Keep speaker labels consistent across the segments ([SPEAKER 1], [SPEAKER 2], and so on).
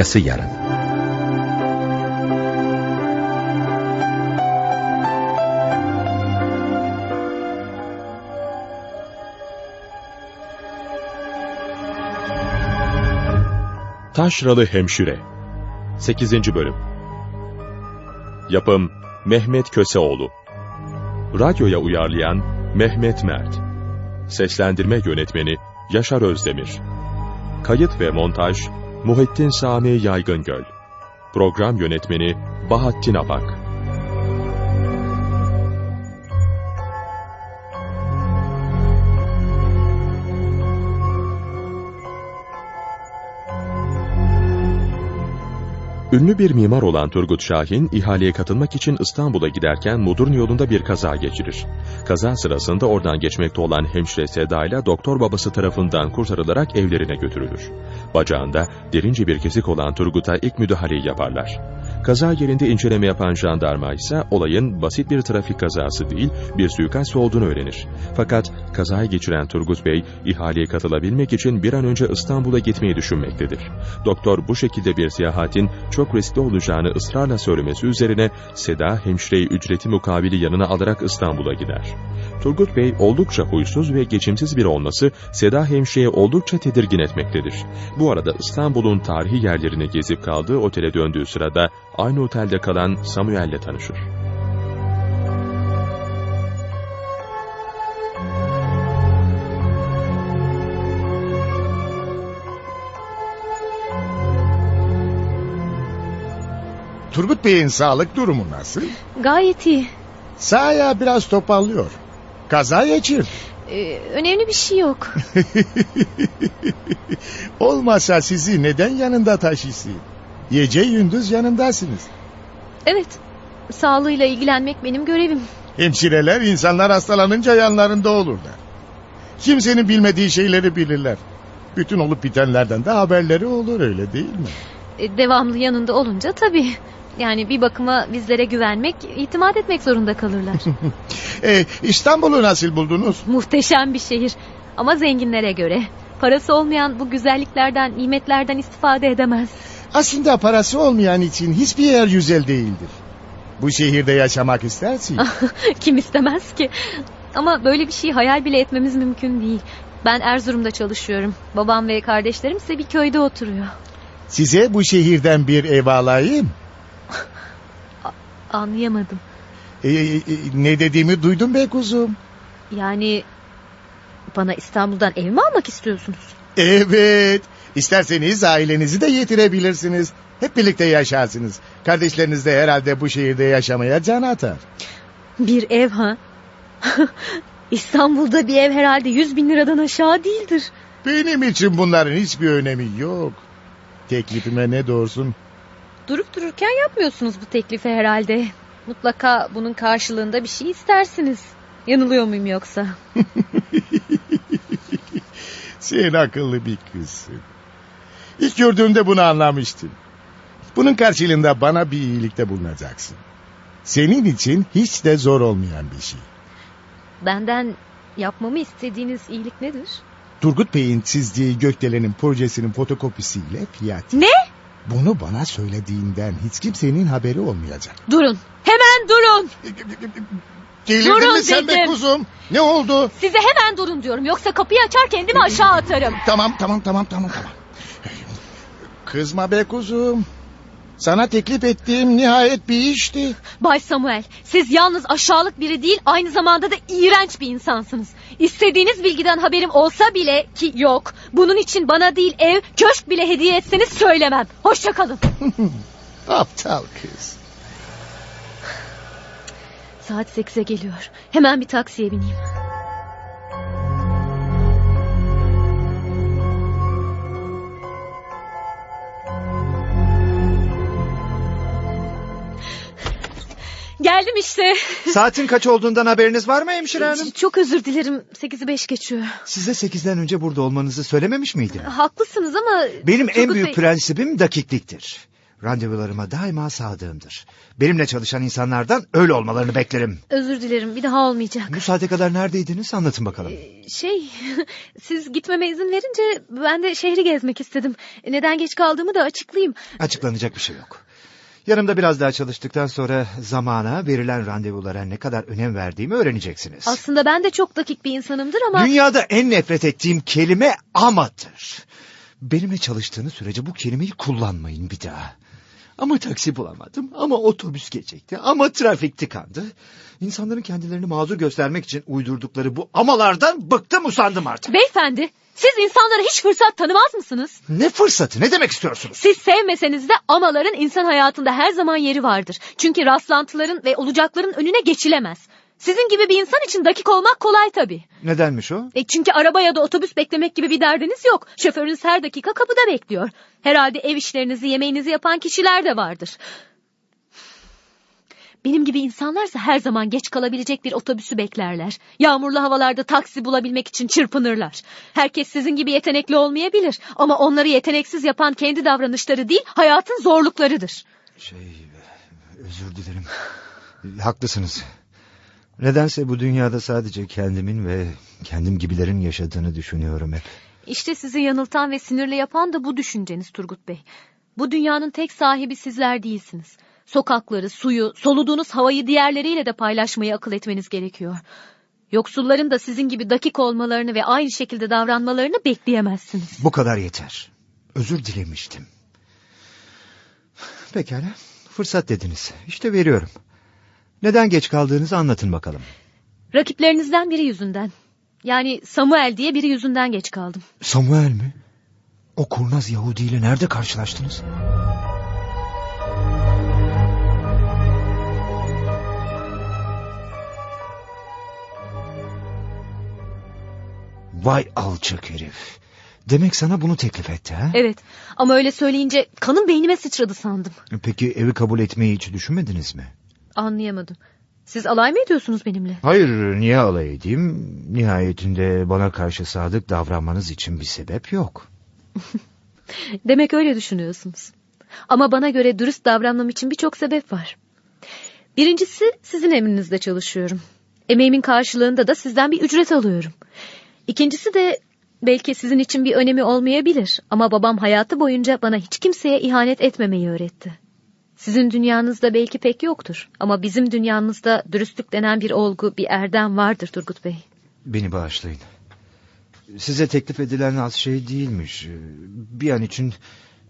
[SPEAKER 1] Arkası yarın.
[SPEAKER 2] Taşralı Hemşire 8. Bölüm Yapım Mehmet Köseoğlu Radyoya uyarlayan Mehmet Mert Seslendirme Yönetmeni Yaşar Özdemir Kayıt ve Montaj Muhittin Sami Yaygıngöl Program Yönetmeni Bahattin Apak Ünlü bir mimar olan Turgut Şahin, ihaleye katılmak için İstanbul'a giderken Mudurnu yolunda bir kaza geçirir. Kaza sırasında oradan geçmekte olan hemşire Seda ile doktor babası tarafından kurtarılarak evlerine götürülür. Bacağında derince bir kesik olan Turgut'a ilk müdahaleyi yaparlar. Kaza yerinde inceleme yapan jandarma ise olayın basit bir trafik kazası değil, bir suikast olduğunu öğrenir. Fakat kazayı geçiren Turgut Bey, ihaleye katılabilmek için bir an önce İstanbul'a gitmeyi düşünmektedir. Doktor bu şekilde bir seyahatin çok riskli olacağını ısrarla söylemesi üzerine Seda hemşireyi ücreti mukabili yanına alarak İstanbul'a gider. Turgut Bey oldukça huysuz ve geçimsiz biri olması Seda hemşireye oldukça tedirgin etmektedir. Bu arada İstanbul'un tarihi yerlerini gezip kaldığı otele döndüğü sırada aynı otelde kalan Samuel'le tanışır.
[SPEAKER 3] Turgut Bey'in sağlık durumu nasıl?
[SPEAKER 4] Gayet iyi.
[SPEAKER 3] Sağ ayağı biraz topallıyor. Kaza geçirdi.
[SPEAKER 4] Ee, önemli bir şey yok.
[SPEAKER 3] Olmasa sizi neden yanında taşısın? Gece gündüz yanındasınız.
[SPEAKER 4] Evet. Sağlığıyla ilgilenmek benim görevim.
[SPEAKER 3] Hemşireler insanlar hastalanınca yanlarında olurlar. Kimsenin bilmediği şeyleri bilirler. Bütün olup bitenlerden de haberleri olur öyle değil mi?
[SPEAKER 4] Ee, devamlı yanında olunca tabii. Yani bir bakıma bizlere güvenmek, itimat etmek zorunda kalırlar.
[SPEAKER 3] E, İstanbul'u nasıl buldunuz?
[SPEAKER 4] Muhteşem bir şehir. Ama zenginlere göre. Parası olmayan bu güzelliklerden, nimetlerden istifade edemez.
[SPEAKER 3] Aslında parası olmayan için hiçbir yer güzel değildir. Bu şehirde yaşamak istersin.
[SPEAKER 4] Kim istemez ki? Ama böyle bir şey hayal bile etmemiz mümkün değil. Ben Erzurum'da çalışıyorum. Babam ve kardeşlerim ise bir köyde oturuyor.
[SPEAKER 3] Size bu şehirden bir ev alayım.
[SPEAKER 4] Anlayamadım.
[SPEAKER 3] E, e, e, ne dediğimi duydun be kuzum.
[SPEAKER 4] Yani bana İstanbul'dan ev mi almak istiyorsunuz?
[SPEAKER 3] Evet. İsterseniz ailenizi de getirebilirsiniz. Hep birlikte yaşarsınız. Kardeşleriniz de herhalde bu şehirde yaşamaya can atar.
[SPEAKER 4] Bir ev ha? İstanbul'da bir ev herhalde 100 bin liradan aşağı değildir.
[SPEAKER 3] Benim için bunların hiçbir önemi yok. Teklifime ne doğursun?
[SPEAKER 4] Durup dururken yapmıyorsunuz bu teklifi herhalde. Mutlaka bunun karşılığında bir şey istersiniz. Yanılıyor muyum yoksa?
[SPEAKER 3] Sen akıllı bir kızsın. İlk gördüğümde bunu anlamıştım. Bunun karşılığında bana bir iyilikte bulunacaksın. Senin için hiç de zor olmayan bir şey.
[SPEAKER 4] Benden yapmamı istediğiniz iyilik nedir?
[SPEAKER 3] Turgut Bey'in çizdiği Gökdelen'in projesinin fotokopisiyle fiyat.
[SPEAKER 4] Ne?
[SPEAKER 3] Bunu bana söylediğinden hiç kimsenin haberi olmayacak.
[SPEAKER 4] Durun. Hemen durun.
[SPEAKER 3] Delirdin
[SPEAKER 4] Durun
[SPEAKER 3] mi sen be
[SPEAKER 4] dedim.
[SPEAKER 3] kuzum? Ne oldu?
[SPEAKER 4] Size hemen durun diyorum. Yoksa kapıyı açar kendimi aşağı atarım.
[SPEAKER 3] Tamam tamam tamam tamam tamam. Kızma be kuzum. Sana teklif ettiğim nihayet bir işti.
[SPEAKER 4] Bay Samuel, siz yalnız aşağılık biri değil, aynı zamanda da iğrenç bir insansınız. İstediğiniz bilgiden haberim olsa bile ki yok. Bunun için bana değil ev, köşk bile hediye etseniz söylemem. Hoşça kalın.
[SPEAKER 3] Aptal kız.
[SPEAKER 4] Saat 8'e geliyor. Hemen bir taksiye bineyim. Geldim işte.
[SPEAKER 5] Saatin kaç olduğundan haberiniz var mı hemşire hanım?
[SPEAKER 4] Çok özür dilerim. 8'i 5 geçiyor.
[SPEAKER 5] Size sekizden önce burada olmanızı söylememiş miydim?
[SPEAKER 4] Haklısınız ama...
[SPEAKER 5] Benim en büyük
[SPEAKER 4] Bey-
[SPEAKER 5] prensibim dakikliktir. Randevularıma daima sadığımdır. Benimle çalışan insanlardan öyle olmalarını beklerim.
[SPEAKER 4] Özür dilerim bir daha olmayacak.
[SPEAKER 5] Bu saate kadar neredeydiniz anlatın bakalım.
[SPEAKER 4] Şey siz gitmeme izin verince ben de şehri gezmek istedim. Neden geç kaldığımı da açıklayayım.
[SPEAKER 5] Açıklanacak bir şey yok. Yanımda biraz daha çalıştıktan sonra zamana verilen randevulara ne kadar önem verdiğimi öğreneceksiniz.
[SPEAKER 4] Aslında ben de çok dakik bir insanımdır ama...
[SPEAKER 5] Dünyada en nefret ettiğim kelime amadır. Benimle çalıştığınız sürece bu kelimeyi kullanmayın bir daha. Ama taksi bulamadım, ama otobüs gecikti, ama trafik tıkandı. İnsanların kendilerini mazur göstermek için uydurdukları bu amalardan bıktım usandım artık.
[SPEAKER 4] Beyefendi siz insanlara hiç fırsat tanımaz mısınız?
[SPEAKER 5] Ne fırsatı, ne demek istiyorsunuz?
[SPEAKER 4] Siz sevmeseniz de amaların insan hayatında her zaman yeri vardır. Çünkü rastlantıların ve olacakların önüne geçilemez. Sizin gibi bir insan için dakik olmak kolay tabii.
[SPEAKER 5] Nedenmiş o?
[SPEAKER 4] E çünkü araba ya da otobüs beklemek gibi bir derdiniz yok. Şoförünüz her dakika kapıda bekliyor. Herhalde ev işlerinizi, yemeğinizi yapan kişiler de vardır. Benim gibi insanlarsa her zaman geç kalabilecek bir otobüsü beklerler. Yağmurlu havalarda taksi bulabilmek için çırpınırlar. Herkes sizin gibi yetenekli olmayabilir ama onları yeteneksiz yapan kendi davranışları değil, hayatın zorluklarıdır.
[SPEAKER 5] Şey, özür dilerim. Haklısınız. Nedense bu dünyada sadece kendimin ve kendim gibilerin yaşadığını düşünüyorum hep.
[SPEAKER 4] İşte sizi yanıltan ve sinirli yapan da bu düşünceniz Turgut Bey. Bu dünyanın tek sahibi sizler değilsiniz. Sokakları, suyu, soluduğunuz havayı diğerleriyle de paylaşmayı akıl etmeniz gerekiyor. Yoksulların da sizin gibi dakik olmalarını ve aynı şekilde davranmalarını bekleyemezsiniz.
[SPEAKER 5] Bu kadar yeter. Özür dilemiştim. Pekala. Fırsat dediniz. İşte veriyorum. Neden geç kaldığınızı anlatın bakalım.
[SPEAKER 4] Rakiplerinizden biri yüzünden. Yani Samuel diye biri yüzünden geç kaldım.
[SPEAKER 5] Samuel mi? O kurnaz Yahudi ile nerede karşılaştınız? Vay alçak herif. Demek sana bunu teklif etti ha?
[SPEAKER 4] Evet ama öyle söyleyince kanım beynime sıçradı sandım.
[SPEAKER 5] Peki evi kabul etmeyi hiç düşünmediniz mi?
[SPEAKER 4] Anlayamadım. Siz alay mı ediyorsunuz benimle?
[SPEAKER 5] Hayır niye alay edeyim? Nihayetinde bana karşı sadık davranmanız için bir sebep yok.
[SPEAKER 4] Demek öyle düşünüyorsunuz. Ama bana göre dürüst davranmam için birçok sebep var. Birincisi sizin emrinizde çalışıyorum. Emeğimin karşılığında da sizden bir ücret alıyorum. İkincisi de belki sizin için bir önemi olmayabilir ama babam hayatı boyunca bana hiç kimseye ihanet etmemeyi öğretti. Sizin dünyanızda belki pek yoktur ama bizim dünyamızda dürüstlük denen bir olgu, bir erdem vardır Turgut Bey.
[SPEAKER 5] Beni bağışlayın. Size teklif edilen az şey değilmiş. Bir an için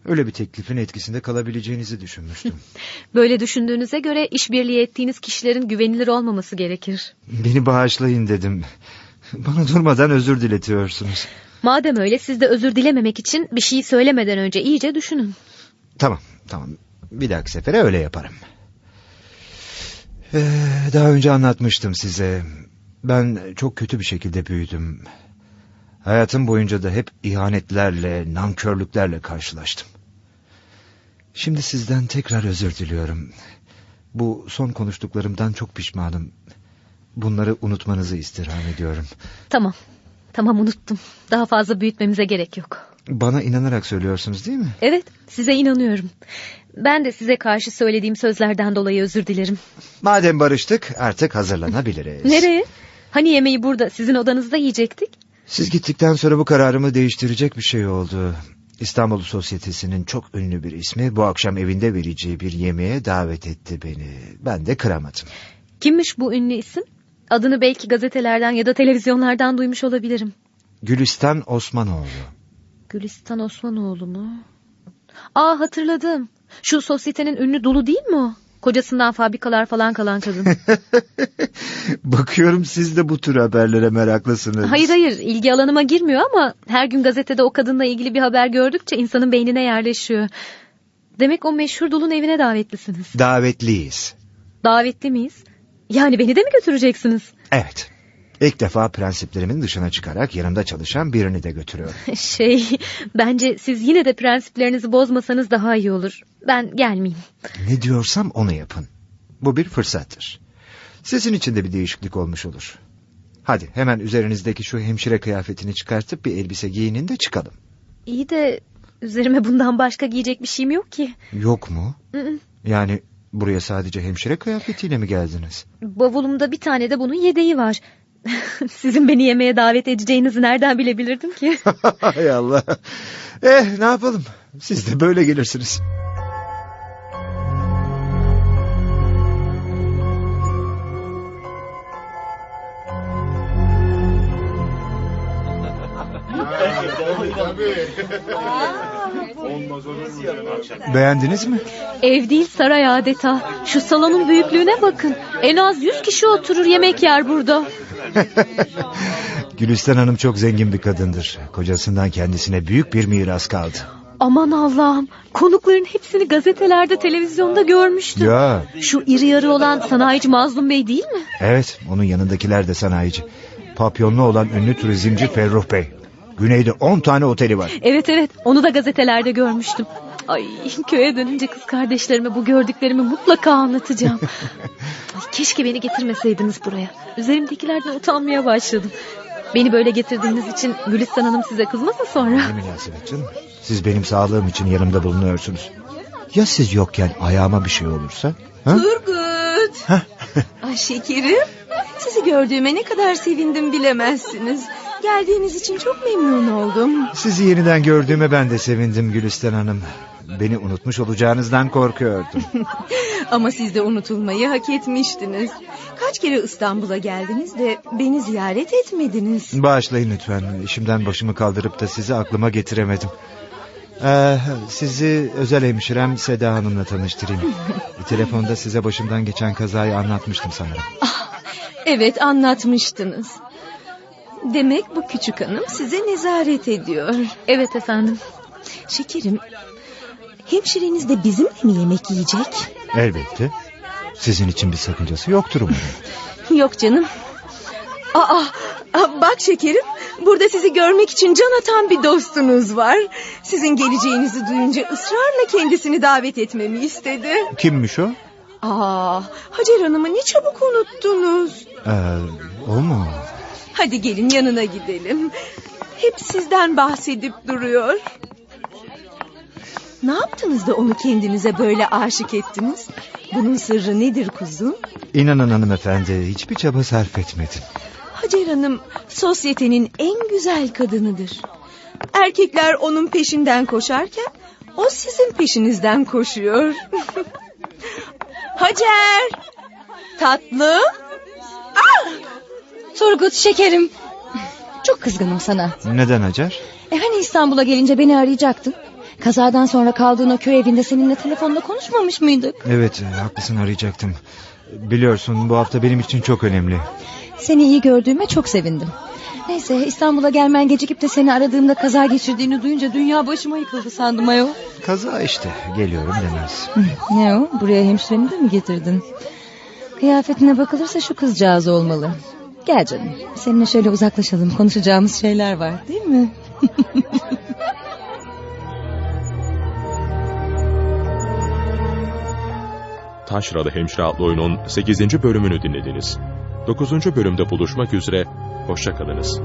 [SPEAKER 5] öyle bir teklifin etkisinde kalabileceğinizi düşünmüştüm.
[SPEAKER 4] Böyle düşündüğünüze göre işbirliği ettiğiniz kişilerin güvenilir olmaması gerekir.
[SPEAKER 5] Beni bağışlayın dedim. Bana durmadan özür diletiyorsunuz.
[SPEAKER 4] Madem öyle siz de özür dilememek için bir şey söylemeden önce iyice düşünün.
[SPEAKER 5] Tamam, tamam. Bir dahaki sefere öyle yaparım. Ee, daha önce anlatmıştım size. Ben çok kötü bir şekilde büyüdüm. Hayatım boyunca da hep ihanetlerle, nankörlüklerle karşılaştım. Şimdi sizden tekrar özür diliyorum. Bu son konuştuklarımdan çok pişmanım. Bunları unutmanızı istirham ediyorum.
[SPEAKER 4] Tamam. Tamam unuttum. Daha fazla büyütmemize gerek yok.
[SPEAKER 5] Bana inanarak söylüyorsunuz değil mi?
[SPEAKER 4] Evet size inanıyorum. Ben de size karşı söylediğim sözlerden dolayı özür dilerim.
[SPEAKER 5] Madem barıştık artık hazırlanabiliriz.
[SPEAKER 4] Nereye? Hani yemeği burada sizin odanızda yiyecektik?
[SPEAKER 5] Siz gittikten sonra bu kararımı değiştirecek bir şey oldu. İstanbul Sosyetesi'nin çok ünlü bir ismi bu akşam evinde vereceği bir yemeğe davet etti beni. Ben de kıramadım.
[SPEAKER 4] Kimmiş bu ünlü isim? Adını belki gazetelerden ya da televizyonlardan duymuş olabilirim.
[SPEAKER 5] Gülistan Osmanoğlu.
[SPEAKER 4] Gülistan Osmanoğlu mu? Aa hatırladım. Şu sosyetenin ünlü dolu değil mi o? Kocasından fabrikalar falan kalan kadın.
[SPEAKER 5] Bakıyorum siz de bu tür haberlere meraklısınız.
[SPEAKER 4] hayır hayır ilgi alanıma girmiyor ama her gün gazetede o kadınla ilgili bir haber gördükçe insanın beynine yerleşiyor. Demek o meşhur dulun evine davetlisiniz.
[SPEAKER 5] Davetliyiz.
[SPEAKER 4] Davetli miyiz? Yani beni de mi götüreceksiniz?
[SPEAKER 5] Evet. İlk defa prensiplerimin dışına çıkarak yanımda çalışan birini de götürüyorum.
[SPEAKER 4] Şey, bence siz yine de prensiplerinizi bozmasanız daha iyi olur. Ben gelmeyeyim.
[SPEAKER 5] Ne diyorsam onu yapın. Bu bir fırsattır. Sizin için de bir değişiklik olmuş olur. Hadi hemen üzerinizdeki şu hemşire kıyafetini çıkartıp bir elbise giyinin de çıkalım.
[SPEAKER 4] İyi de Üzerime bundan başka giyecek bir şeyim yok ki.
[SPEAKER 5] Yok mu? Yani buraya sadece hemşire kıyafetiyle mi geldiniz?
[SPEAKER 4] Bavulumda bir tane de bunun yedeği var. Sizin beni yemeğe davet edeceğinizi nereden bilebilirdim ki?
[SPEAKER 5] Hay Allah. Eh ne yapalım? Siz de böyle gelirsiniz. Beğendiniz mi?
[SPEAKER 4] Ev değil saray adeta. Şu salonun büyüklüğüne bakın. En az yüz kişi oturur yemek yer burada.
[SPEAKER 5] Gülistan Hanım çok zengin bir kadındır. Kocasından kendisine büyük bir miras kaldı.
[SPEAKER 4] Aman Allah'ım. Konukların hepsini gazetelerde, televizyonda görmüştüm.
[SPEAKER 5] Ya
[SPEAKER 4] Şu iri yarı olan sanayici Mazlum Bey değil mi?
[SPEAKER 5] evet onun yanındakiler de sanayici. Papyonlu olan ünlü turizmci Ferruh Bey. Güneyde 10 tane oteli var.
[SPEAKER 4] Evet evet onu da gazetelerde görmüştüm. Ay köye dönünce kız kardeşlerime bu gördüklerimi mutlaka anlatacağım. Ay, keşke beni getirmeseydiniz buraya. Üzerimdekilerden utanmaya başladım. Beni böyle getirdiğiniz için Gülistan Hanım size kızmasın sonra.
[SPEAKER 5] Ne münasebet canım. Siz benim sağlığım için yanımda bulunuyorsunuz. Ya siz yokken ayağıma bir şey olursa? Ha?
[SPEAKER 1] Turgut. Ay şekerim. Sizi gördüğüme ne kadar sevindim bilemezsiniz. Geldiğiniz için çok memnun oldum.
[SPEAKER 5] Sizi yeniden gördüğüme ben de sevindim Gülistan Hanım. Beni unutmuş olacağınızdan korkuyordum.
[SPEAKER 1] Ama siz de unutulmayı hak etmiştiniz. Kaç kere İstanbul'a geldiniz de beni ziyaret etmediniz.
[SPEAKER 5] Bağışlayın lütfen. İşimden başımı kaldırıp da sizi aklıma getiremedim. Ee, sizi özel hemşirem Seda Hanım'la tanıştırayım. Telefonda size başımdan geçen kazayı anlatmıştım sanırım.
[SPEAKER 1] Evet anlatmıştınız. Demek bu küçük hanım size nezaret ediyor.
[SPEAKER 4] Evet efendim.
[SPEAKER 1] Şekerim, hemşireniz de bizimle mi yemek yiyecek?
[SPEAKER 5] Elbette. Sizin için bir sakıncası yoktur umarım.
[SPEAKER 1] Yok canım. Aa, aa, bak şekerim burada sizi görmek için can atan bir dostunuz var. Sizin geleceğinizi duyunca ısrarla kendisini davet etmemi istedi.
[SPEAKER 5] Kimmiş o?
[SPEAKER 1] Aa, Hacer Hanım'ı ne çabuk unuttunuz.
[SPEAKER 5] Ee, o mu?
[SPEAKER 1] Hadi gelin yanına gidelim. Hep sizden bahsedip duruyor. Ne yaptınız da onu kendinize böyle aşık ettiniz? Bunun sırrı nedir kuzum?
[SPEAKER 5] İnanın hanımefendi hiçbir çaba sarf etmedim.
[SPEAKER 1] Hacer Hanım sosyetenin en güzel kadınıdır. Erkekler onun peşinden koşarken o sizin peşinizden koşuyor. Hacer! Tatlım!
[SPEAKER 6] Turgut şekerim. Çok kızgınım sana.
[SPEAKER 5] Neden Hacer?
[SPEAKER 6] E hani İstanbul'a gelince beni arayacaktın? Kazadan sonra kaldığın o köy evinde seninle telefonda konuşmamış mıydık?
[SPEAKER 5] Evet haklısın arayacaktım. Biliyorsun bu hafta benim için çok önemli.
[SPEAKER 6] Seni iyi gördüğüme çok sevindim. Neyse İstanbul'a gelmen gecikip de seni aradığımda kaza geçirdiğini duyunca dünya başıma yıkıldı sandım ayol.
[SPEAKER 5] Kaza işte geliyorum demez.
[SPEAKER 6] Ne o buraya hemşireni de mi getirdin? Kıyafetine bakılırsa şu kızcağız olmalı. Gel canım seninle şöyle uzaklaşalım konuşacağımız şeyler var değil mi?
[SPEAKER 2] Taşralı Hemşire adlı oyunun 8. bölümünü dinlediniz. 9. bölümde buluşmak üzere, hoşçakalınız.